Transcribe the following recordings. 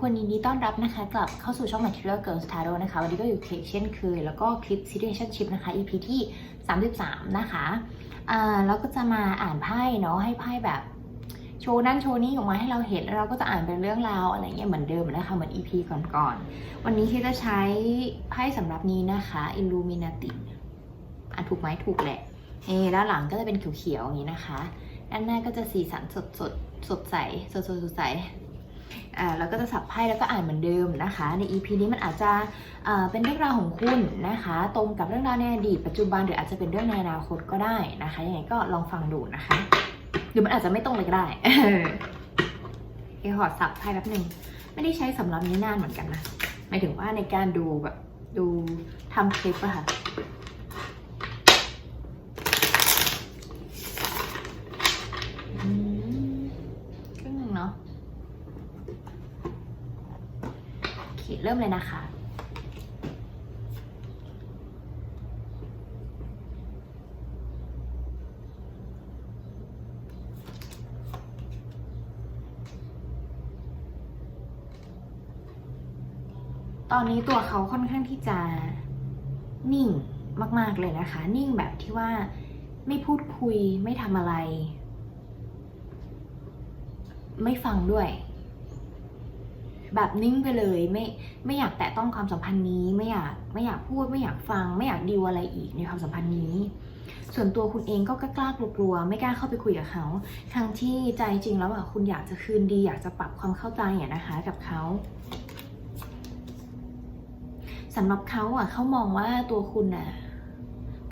คนยินดีต้อนรับนะคะกลับเข้าสู่ช่อง Material Girls Tarot นะคะ วันนี้ก็อยู่เคเช่นเคยแล้วก็คลิป Situationship นะคะ EP ที่ 33 นะคะอ่าแล้วก็จะมาอ่านไพ่เนาะให้ไพ่แบบโชว์นั่นโชว์นี้ออกมาให้เราเห็นแล้วเราก็จะอ่านเป็นเรื่องราวอะไรเงี้ยเหมือนเดิมนะคะเหมือน EP ก่อนๆวันนี้ที่จะใช้ไพ่สำหรับนี้นะคะ Illuminati อ่านถูกไหมถูกแหละเอด้านหลังก็จะเป็นเขียวๆอย่างนี้นะคะ ด้านหน้าก็จะสีสันสดสดสดใสสดสดสดใส อ่าก็จะสับไพ่แล้วก็อ่านเหมือนเดิมนะคะ ใน EP นี้มันอาจจะอ่าเป็นเรื่องราวของคุณนะคะ ตรงกับเรื่องราวในอดีตปัจจุบันหรืออาจจะเป็นเรื่องในอนาคตก็ได้นะคะยังไงก็ลองฟังดูนะคะ หรือมันอาจจะไม่ตรงเลยก็ได้เดี๋ยวขอสับไพ่แป๊บหนึ่งไม่ได้ใช้สำหรับนี้นานเหมือนกันนะหมายถึงว่าในการดูแบบดูทำคลิปอะค่ะ อืมครึ่งหนึ่งเนาะ โอ เริ่มเลยนะคะ ตอนนี้ตัวเขาค่อนข้างที่จะนิ่งมากๆเลยนะคะ นิ่งแบบที่ว่าไม่พูดคุยไม่ทำอะไร ไม่ฟังด้วย แบบนิ่งไปเลยไม่ไม่อยากแตะต้องความสัมพันธ์นี้ ไม่อยากไม่อยากพูดไม่อยากฟัง ไม่อยากดีลอะไรอีกในความสัมพันธ์นี้ ส่วนตัวคุณเองก็กล้ากลัวๆไม่กล้าเข้าไปคุยกับเขาทั้งที่ใจจริงแล้วอะคุณอยากจะคืนดี อยากจะปรับความเข้าใจอะนะคะ กับเขาสำหรับเขาอะเขามองว่าตัวคุณอะ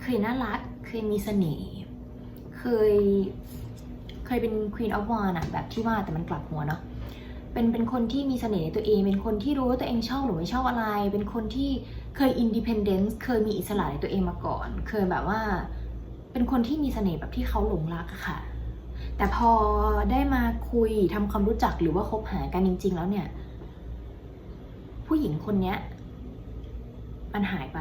เคยน่ารักเคยมีเสน่ห์เคยเคยเป็น Queen of Wands อะแบบที่ว่าแต่มันกลับหัวเนาะ เป็นเป็นคนที่มีเสน่ห์ในตัวเอง เป็นคนที่รู้ว่าตัวเองชอบหรือไม่ชอบอะไร เป็นคนที่เคย independence เคยมีอิสระในตัวเองมาก่อน เคยแบบว่า เป็นคนที่มีเสน่ห์แบบที่เขาหลงรักอะค่ะ แต่พอได้มาคุยทำความรู้จักหรือว่าคบหากันจริง ๆ แล้วเนี่ย ผู้หญิงคนเนี้ยมันหายไป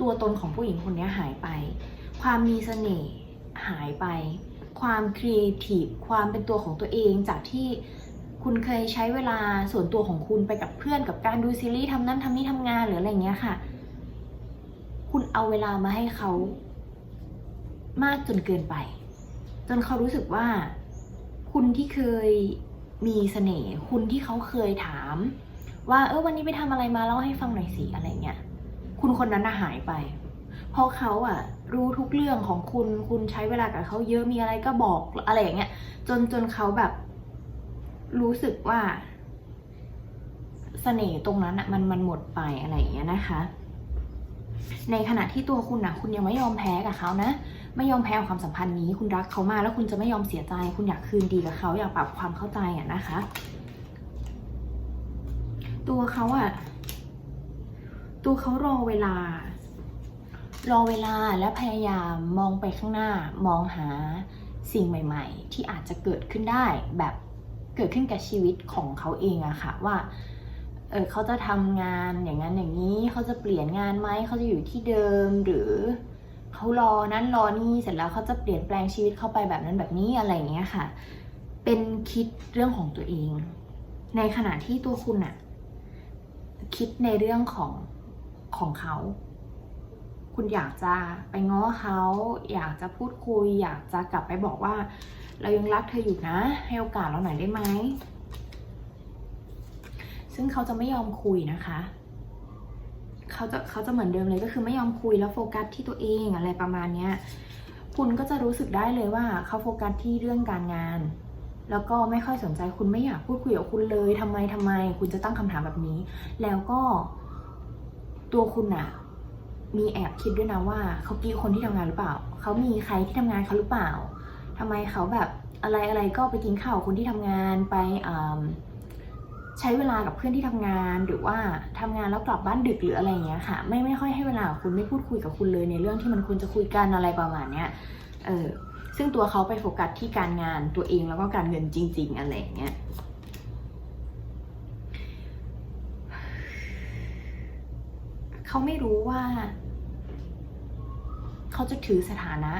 ตัวตนของผู้หญิงคนนี้หายไป ความมีเสน่ห์หายไป ความครีเอทีฟความเป็นตัวของตัวเองจากที่ คุณเคยใช้เวลาส่วนตัวของคุณไปกับเพื่อนกับการดูซีรีส์ทำนั่นทำนี่ทำงานหรืออะไรเงี้ยค่ะ คุณเอาเวลามาให้เขามากจนเกินไป จนเขารู้สึกว่า คุณที่เคยมีเสน่ห์คุณที่เขาเคยถาม ว่าเออวันนี้ไปทำอะไรมาเล่าให้ฟังหน่อยสิอะไรเงี้ยคุณคนนั้นน่ะหายไป เพราะเขาอะรู้ทุกเรื่องของคุณคุณใช้เวลากับเขาเยอะมีอะไรก็บอกอะไรอย่างเงี้ย จนจนเขาแบบ รู้สึกว่าเสน่ห์ตรงนั้นอะมันมันหมดไปอะไรอย่างเงี้ยนะคะ ในขณะที่ตัวคุณอะคุณยังไม่ยอมแพ้กับเขานะ ไม่ยอมแพ้กับความสัมพันธ์นี้ คุณรักเขามากแล้วคุณจะไม่ยอมเสียใจ คุณอยากคืนดีกับเขาอยากปรับความเข้าใจอะนะคะ ตัวเขาอะตัวเขารอเวลา รอเวลาและพยายามมองไปข้างหน้า มองหาสิ่งใหม่ ๆ ที่อาจจะเกิดขึ้นได้แบบ เกิดขึ้นกับชีวิตของเขาเองอะค่ะว่าเออเขาจะทำงานอย่างนั้นอย่างนี้เขาจะเปลี่ยนงานไหมเขาจะอยู่ที่เดิมหรือเขารอนั้นรอนี่เสร็จแล้วเขาจะเปลี่ยนแปลงชีวิตเข้าไปแบบนั้นแบบนี้อะไรอย่างเงี้ยค่ะ เป็นคิดเรื่องของตัวเอง ในขณะที่ตัวคุณอะคิดในเรื่องของของเขา คุณอยากจะไปง้อเขา อยากจะพูดคุย อยากจะกลับไปบอกว่า เรายังรักเธออยู่นะ ให้โอกาสเราหน่อยได้ไหม ซึ่งเขาจะไม่ยอมคุยนะคะ เขาจะเขาจะเหมือนเดิมเลยก็คือไม่ยอมคุยแล้วโฟกัสที่ตัวเองอะไรประมาณเนี้ย คุณก็จะรู้สึกได้เลยว่าเขาโฟกัสที่เรื่องการงาน แล้วก็ไม่ค่อยสนใจคุณไม่อยากพูดคุยกับคุณเลยทำไมทำไม คุณจะตั้งคำถามแบบนี้ แล้วก็ตัวคุณอะมีแอบคิดด้วยนะว่าเขากี้คนที่ทำงานหรือเปล่า เขามีใครที่ทำงานเขาหรือเปล่า ทำไมเขาแบบอะไรอะไรก็ไปกินข้าวคนที่ทำงานไปใช้เวลากับเพื่อนที่ทำงานหรือว่าทำงานแล้วกลับบ้านดึกหรืออะไรอย่างเงี้ยค่ะ ไม่ไม่ค่อยให้เวลาคุณไม่พูดคุยกับคุณเลยในเรื่องที่มันควรจะคุยกันอะไรประมาณเนี้ยเออซึ่งตัวเขาไปโฟกัสที่การงานตัวเองแล้วก็การเงินจริง ๆ อะไรอย่างเงี้ยเขาไม่รู้ว่า เขาจะถือสถานะ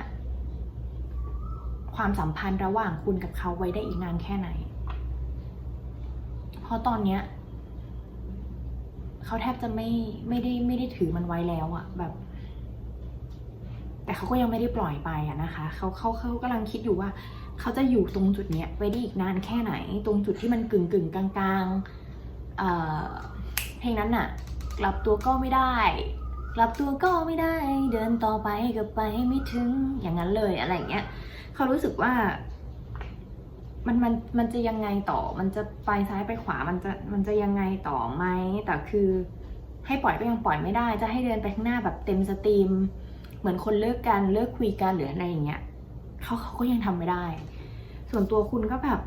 ความสัมพันธ์ระหว่างคุณกับเขาไว้ได้อีกนานแค่ไหน เพราะตอนเนี้ยเขาแทบจะไม่ไม่ได้ไม่ได้ถือมันไว้แล้วอะแบบ แต่เขาก็ยังไม่ได้ปล่อยไปอะนะคะเขาเขาเขากำลังคิดอยู่ว่า เขาจะอยู่ตรงจุดเนี้ยไปได้อีกนานแค่ไหน ตรงจุดที่มันกึ่งกึ่งกลางกลางเอ่อเพลงนั้นน่ะ กลับตัวก็ไม่ได้ กลับตัวก็ไม่ได้ เดินต่อไปก็ไปไม่ถึงอย่างนั้นเลยอะไรอย่างเงี้ย เขารู้สึกว่า มันมันมันจะยังไงต่อ มันจะไปซ้ายไปขวา มันจะมันจะยังไงต่อไหมแต่คือให้ปล่อยก็ยังปล่อยไม่ได้ จะให้เดินไปข้างหน้าแบบเต็มสตรีม เหมือนคนเลิกกันเลิกคุยกันหรืออะไรอย่างเงี้ยเขาเขาก็ยังทำไม่ได้ ส่วนตัวคุณก็แบบ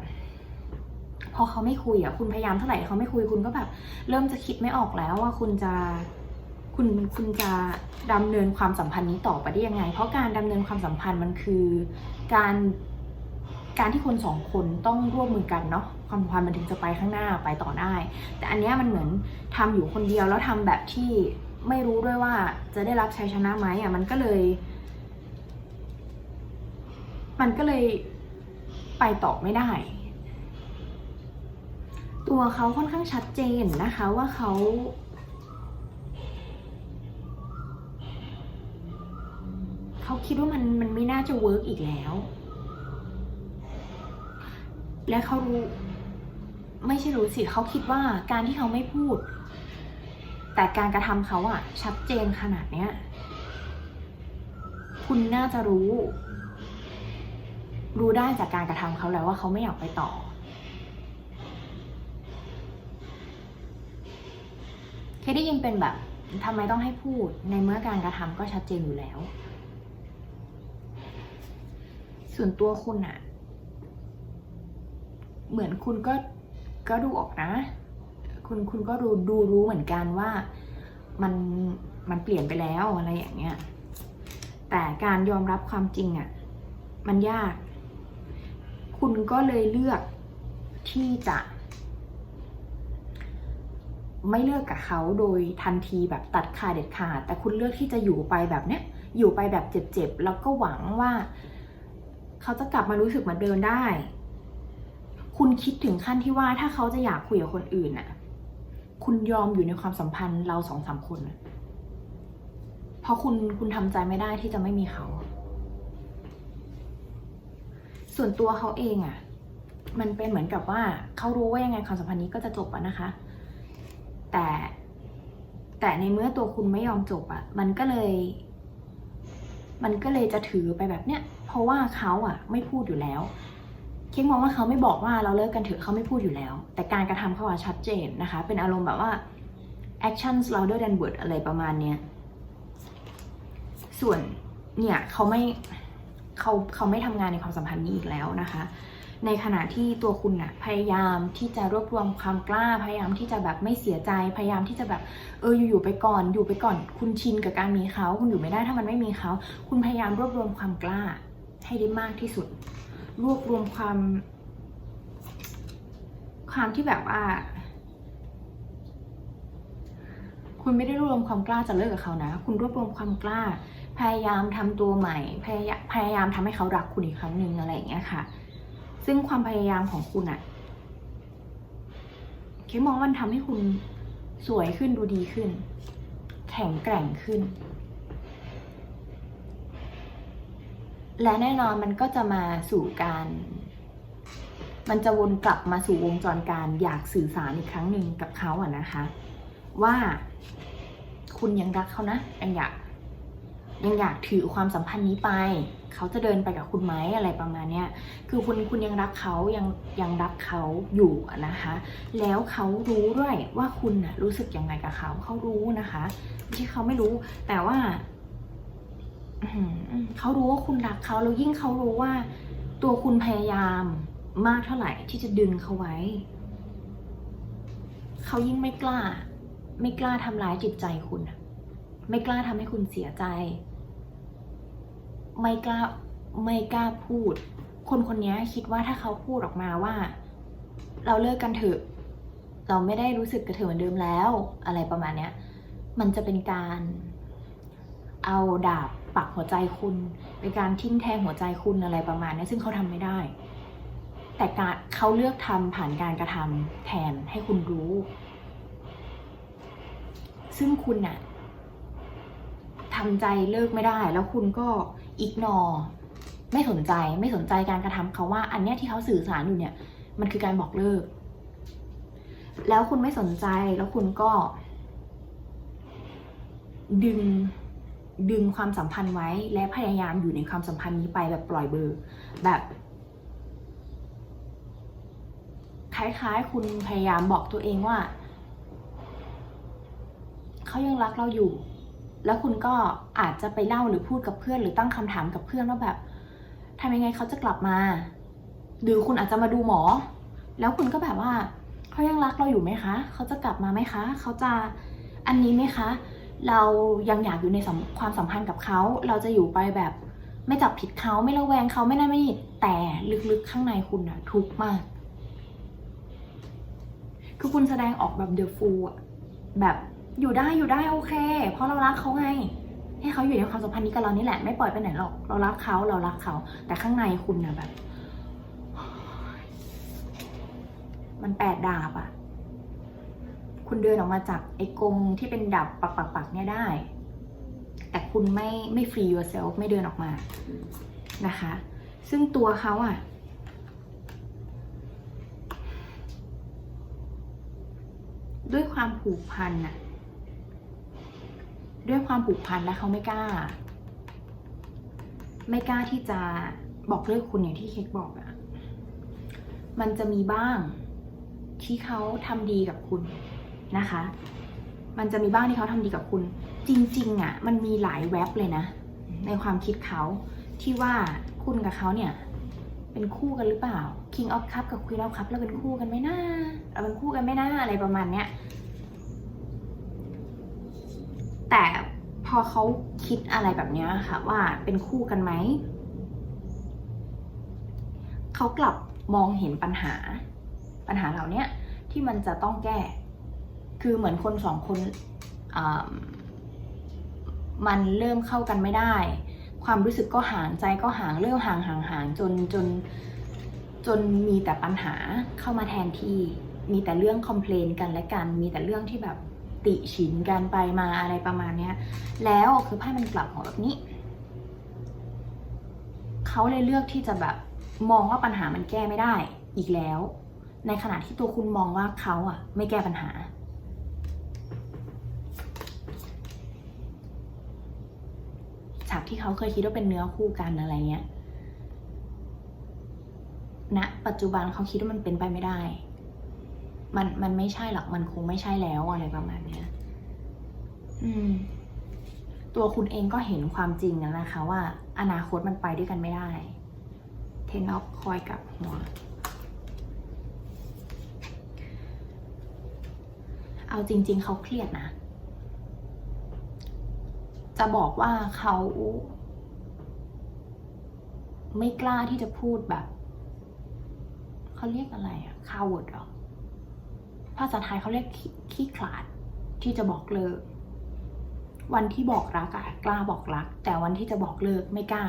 พอเขาไม่คุยอะ คุณพยายามเท่าไหร่เขาไม่คุยคุณก็แบบ เริ่มจะคิดไม่ออกแล้วว่าคุณจะ คุณคุณจะดำเนินความสัมพันธ์นี้ต่อไปได้ยังไง เพราะการดำเนินความสัมพันธ์มันคือการการที่คนสองคนต้องร่วมมือกันเนาะความสัมพันธ์มันถึงจะไปข้างหน้าไปต่อได้ แต่อันนี้มันเหมือนทำอยู่คนเดียวแล้วทำแบบที่ไม่รู้ด้วยว่าจะได้รับชัยชนะไหมอะมันก็เลย มันก็เลยไปต่อไม่ได้ ตัวเขาค่อนข้างชัดเจนนะคะว่าเขา เขาคิดว่ามันมันไม่น่าจะเวิร์กอีกแล้ว และเขารู้ ไม่ใช่รู้สิเขาคิดว่าการที่เขาไม่พูด แต่การกระทำเขาอะชัดเจนขนาดเนี้ย คุณน่าจะรู้ รู้ได้จากการกระทำเขาแล้วว่าเขาไม่อยากไปต่อเคยได้ยินเป็นแบบทำไมต้องให้พูดในเมื่อการกระทำก็ชัดเจนอยู่แล้ว ส่วนตัวคุณอะเหมือนคุณก็ก็ดูออกนะ คุณคุณก็ดูดูรู้เหมือนกันว่ามันมันเปลี่ยนไปแล้วอะไรอย่างเงี้ย แต่การยอมรับความจริงอะ่ะ มันยาก คุณก็เลยเลือกที่จะ ไม่เลิกกับเขาโดยทันทีแบบตัดขาดเด็ดขาด แต่คุณเลือกที่จะอยู่ไปแบบเนี้ย อยู่ไปแบบเจ็บๆ แล้วก็หวังว่า เขาจะกลับมารู้สึกเหมือนเดิมได้ คุณคิดถึงขั้นที่ว่าถ้าเขาจะอยากคุยกับคนอื่นน่ะ คุณยอมอยู่ในความสัมพันธ์เราสองสามคนเพราะคุณคุณทำใจไม่ได้ที่จะไม่มีเขา ส่วนตัวเขาเองอะ่ะ มันเป็นเหมือนกับว่าเขารู้ว่ายังไงความสัมพันธ์นี้ก็จะจบอะนะคะ แต่แต่ในเมื่อตัวคุณไม่ยอมจบอะ มันก็เลย มันก็เลยจะถือไปแบบเนี้ย เพราะว่าเขาอะไม่พูดอยู่แล้วเคิดมองว่าเขาไม่บอกว่าเราเลิกกันเถอะเขาไม่พูดอยู่แล้ว แต่การกระทำเขาอะชัดเจนนะคะ เป็นอารมณ์แบบว่า actions louder than words อะไรประมาณเนี้ยส่วนเนี่ยเขาไม่เขาเขาไม่ทำงานในความสัมพันธ์นี้อีกแล้วนะคะ ในขณะที่ตัวคุณน่ะพยายามที่จะรวบรวมความกล้า พยายามที่จะแบบไม่เสียใจ พยายามที่จะแบบเอออยู่ๆไปก่อน อยู่ไปก่อน คุณชินกับการมีเขา คุณอยู่ไม่ได้ถ้ามันไม่มีเขา คุณพยายามรวบรวมความกล้า ให้ได้มากที่สุด รวบรวมความ ความที่แบบว่า คุณไม่ได้รวบรวมความกล้าจะเลิกกับเขานะ คุณรวบรวมความกล้า พยายามทำตัวใหม่ พยายามพยายามทำให้เขารักคุณอีกครั้งหนึ่งอะไรอย่างเงี้ยค่ะ ซึ่งความพยายามของคุณอะเคมองมันทำให้คุณสวยขึ้นดูดีขึ้น แข็งแกร่งขึ้น และแน่นอนมันก็จะมาสู่การ มันจะวนกลับมาสู่วงจรการอยากสื่อสารอีกครั้งหนึ่งกับเขาอะนะคะ ว่าคุณยังรักเขานะยังอยากยังอยากถือความสัมพันธ์นี้ไป เขาจะเดินไปกับคุณไหมอะไรประมาณเนี้ยคือคุณคุณยังรักเขายังยังรักเขาอยู่นะคะ แล้วเขารู้ด้วยว่าคุณนะรู้สึกยังไงกับเขาเขารู้นะคะไม่ใช่เขาไม่รู้แต่ว่า เขารู้ว่าคุณรักเขาแล้วยิ่งเขารู้ว่า ตัวคุณพยายามมากเท่าไหร่ที่จะดึงเขาไว้ เขายิ่งไม่กล้า ไม่กล้าทำร้ายจิตใจคุณไม่กล้าทำให้คุณเสียใจ ไม่กล้าไม่กล้าพูด คนคนนี้คิดว่าถ้าเขาพูดออกมาว่า เราเลิกกันเถอะเราไม่ได้รู้สึกกับเธอเหมือนเดิมแล้ว อะไรประมาณเนี้ย มันจะเป็นการเอาดาบปักหัวใจคุณ เป็นการทิ่มแทงหัวใจคุณอะไรประมาณนี้ซึ่งเขาทำไม่ได้ แต่การเขาเลือกทำผ่านการกระทำแทนให้คุณรู้ ซึ่งคุณน่ะทำใจเลิกไม่ได้ แล้วคุณก็อิกนอไม่สนใจไม่สนใจการกระทำเขาว่า อันเนี้ยที่เขาสื่อสารอยู่เนี่ย มันคือการบอกเลิก แล้วคุณไม่สนใจแล้วคุณก็ ดึง ดึงความสัมพันธ์ไว้ และพยายามอยู่ในความสัมพันธ์นี้ไปแบบปล่อยเบอร์ แบบคล้ายๆ คุณพยายามบอกตัวเองว่าเขายังรักเราอยู่ แล้วคุณก็อาจจะไปเล่าหรือพูดกับเพื่อนหรือตั้งคำถามกับเพื่อนว่าแบบทำยังไงเขาจะกลับมา หรือคุณอาจจะมาดูหมอ แล้วคุณก็แบบว่าเขายังรักเราอยู่ไหมคะ เขาจะกลับมาไหมคะ เขาจะอันนี้ไหมคะ เรายังอยากอยู่ในความสัมพันธ์กับเขา เราจะอยู่ไปแบบไม่จับผิดเขาไม่ระแวงเขาไม่นั่นไม่นี่แต่ลึกๆข้างในคุณอะทุกข์มาก คือคุณแสดงออกแบบเดอะฟูอะแบบอยู่ได้อยู่ได้โอเค เพราะเรารักเขาไง ให้เขาอยู่ในความสัมพันธ์นี้กับเรานี่แหละไม่ปล่อยไปไหนหรอก เรารักเขาเรารักเขา แต่ข้างในคุณนะแบบ มันแปดดาบอะ คุณเดินออกมาจากไอ้กรงที่เป็นดาบปักปักปักๆๆเนี่ยได้ แต่คุณไม่ไม่ free yourself ไม่เดินออกมานะคะ ซึ่งตัวเขาอะด้วยความผูกพันอะด้วยความผูกพันและเขาไม่กล้า ไม่กล้าที่จะบอกเลิกคุณอย่างที่เค้กบอกอะมันจะมีบ้างที่เขาทำดีกับคุณ นะคะ มันจะมีบ้างที่เขาทำดีกับคุณ จริง ๆอะมันมีหลายแว็บเลยนะ ในความคิดเขาที่ว่าคุณกับเขาเนี่ย เป็นคู่กันหรือเปล่า King of Cup กับ Queen of Cup เราเป็นคู่กันไหมนะเราเป็นคู่กันไหมนะอะไรประมาณเนี้ยแต่พอเขาคิดอะไรแบบเนี้ยค่ะว่าเป็นคู่กันไหม เขากลับมองเห็นปัญหา ปัญหาเหล่านี้ที่มันจะต้องแก้ คือเหมือนคนสองคนมันเริ่มเข้ากันไม่ได้ ความรู้สึกก็ห่างใจก็ห่างเริ่มห่างห่างห่างจนจนจนมีแต่ปัญหาเข้ามาแทนที่มีแต่เรื่องคอมเพลนกันและกัน มีแต่เรื่องที่แบบติฉินกันไปมาอะไรประมาณเนี้ย แล้วคือไพ่มันกลับหัวแบบนี้ เขาเลยเลือกที่จะแบบมองว่าปัญหามันแก้ไม่ได้อีกแล้ว ในขณะที่ตัวคุณมองว่าเขาอะไม่แก้ปัญหา จาก ที่เขาเคยคิดว่าเป็นเนื้อคู่กันอะไรเงี้ยณปัจจุบันเขาคิดว่ามันเป็นไปไม่ได้ มันมันไม่ใช่หรอกมันคงไม่ใช่แล้วอะไรประมาณเนี้ย อืม ตัวคุณเองก็เห็นความจริงแล้วนะคะ ว่า อนาคตมันไปด้วยกันไม่ได้ เทนอฟคอยกับหัวเอาจริง ๆ เขาเครียดนะ จะบอกว่าเขาไม่กล้าที่จะพูดแบบ เขาเรียกอะไรอะคาวดหรอ ภาษาไทยเขาเรียกขี้ขี้ขลาดที่จะบอกเลิก วันที่บอกรักอะกล้าบอกรัก แต่วันที่จะบอกเลิกไม่กล้า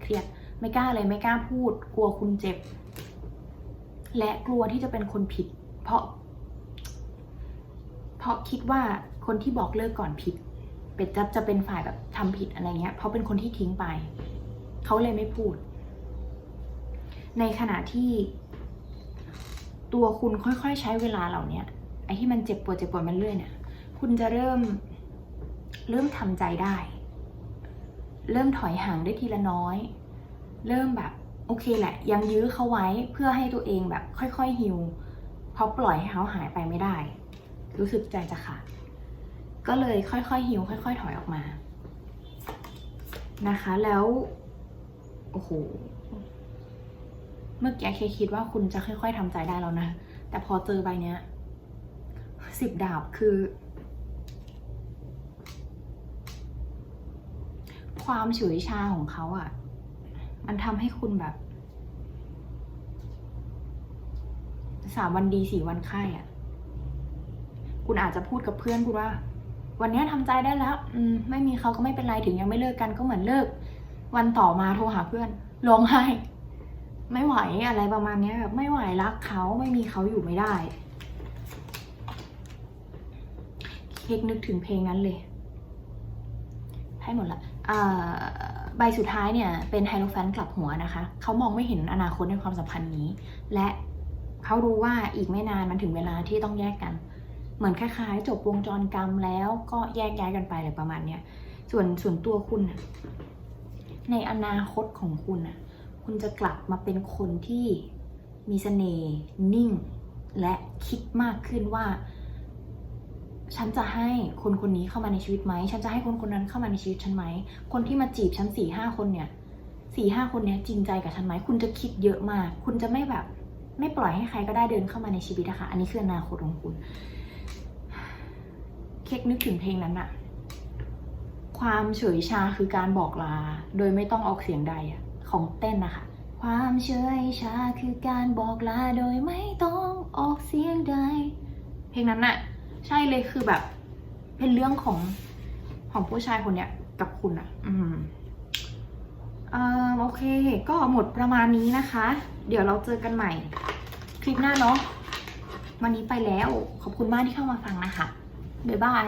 เครียดไม่กล้าเลยไม่กล้าพูด กลัวคุณเจ็บ และกลัวที่จะเป็นคนผิด เพราะ เพราะคิดว่าคนที่บอกเลิกก่อนผิด เป็นจะจะเป็นฝ่ายแบบทำผิดอะไรเงี้ยเพราะเป็นคนที่ทิ้งไป เขาเลยไม่พูด ในขณะที่ตัวคุณค่อยๆใช้เวลาเหล่านี้ไอ้ที่มันเจ็บปวดเจ็บปวดมันเรื่อยเนี่ยคุณจะเริ่มเริ่มทำใจได้ เริ่มถอยห่างได้ทีละน้อย เริ่มแบบโอเคแหละ ยังยื้อเขาไว้เพื่อให้ตัวเองแบบค่อยๆฮิวเพราะปล่อยให้เขาหายไปไม่ได้ รู้สึกใจจะขาด ก็เลยค่อยๆฮิวค่อย ๆ ถอยออกมา นะคะ แล้ว โอ้โห เมื่อกี้เคคิดว่าคุณจะค่อย ๆทำใจได้แล้วนะ แต่พอเจอใบเนี้ยสิบดาบคือ ความเฉยชาของเขาอะ่ะ มันทำให้คุณแบบสามวันดีสี่วันไข้อะ่ะ คุณอาจจะพูดกับเพื่อนคุณว่า วันนี้ยทำใจได้แล้ว อืมไม่มีเขาก็ไม่เป็นไรถึงยังไม่เลิกกันก็เหมือนเลิก วันต่อมาโทรหาเพื่อนร้องไห้ ไม่ไหวอะไรประมาณนี้แบบไม่ไหวรักเขาไม่มีเขาอยู่ไม่ได้เค้กนึกถึงเพลงนั้นเลย ให้หมดละใบสุดท้ายเนี่ยเป็นไฮโลแฟนกลับหัวนะคะ เขามองไม่เห็นอนาคตในความสัมพันธ์นี้ และเขารู้ว่าอีกไม่นานมันถึงเวลาที่ต้องแยกกัน เหมือนคล้ายๆ จบวงจรกรรมแล้วก็แยกย้ายกันไปอะไรประมาณเนี้ยส่วนส่วนตัวคุณน่ะในอนาคตของคุณนะคุณจะกลับมาเป็นคนที่มีเสน่ห์นิ่ง และคิดมากขึ้นว่า ฉันจะให้คนคนนี้เข้ามาในชีวิตไหม ฉันจะให้คนคนนั้นเข้ามาในชีวิตฉันไหม คนที่มาจีบฉันสี่ห้าคนเนี่ยสี่ห้าคนเนี้ยจริงใจกับฉันไหม คุณจะคิดเยอะมาก คุณจะไม่แบบ ไม่ปล่อยให้ใครก็ได้เดินเข้ามาในชีวิตอะคะ อันนี้คืออนาคตของคุณ เค้กนึกถึงเพลงนั้นอะความเฉยชาคือการบอกลา โดยไม่ต้องออกเสียงใดของเต้นนะคะ ความเฉยชาคือการบอกลาโดยไม่ต้องออกเสียงใด เพลงนั้นอะใช่เลยคือแบบ เป็นเรื่องของของผู้ชายคนเนี้ยกับคุณอะอืมอ่าโอเค ก็หมดประมาณนี้นะคะ เดี๋ยวเราเจอกันใหม่ คลิปหน้าเนาะวันนี้ไปแล้วขอบคุณมากที่เข้ามาฟังนะคะ บ๊ายบาย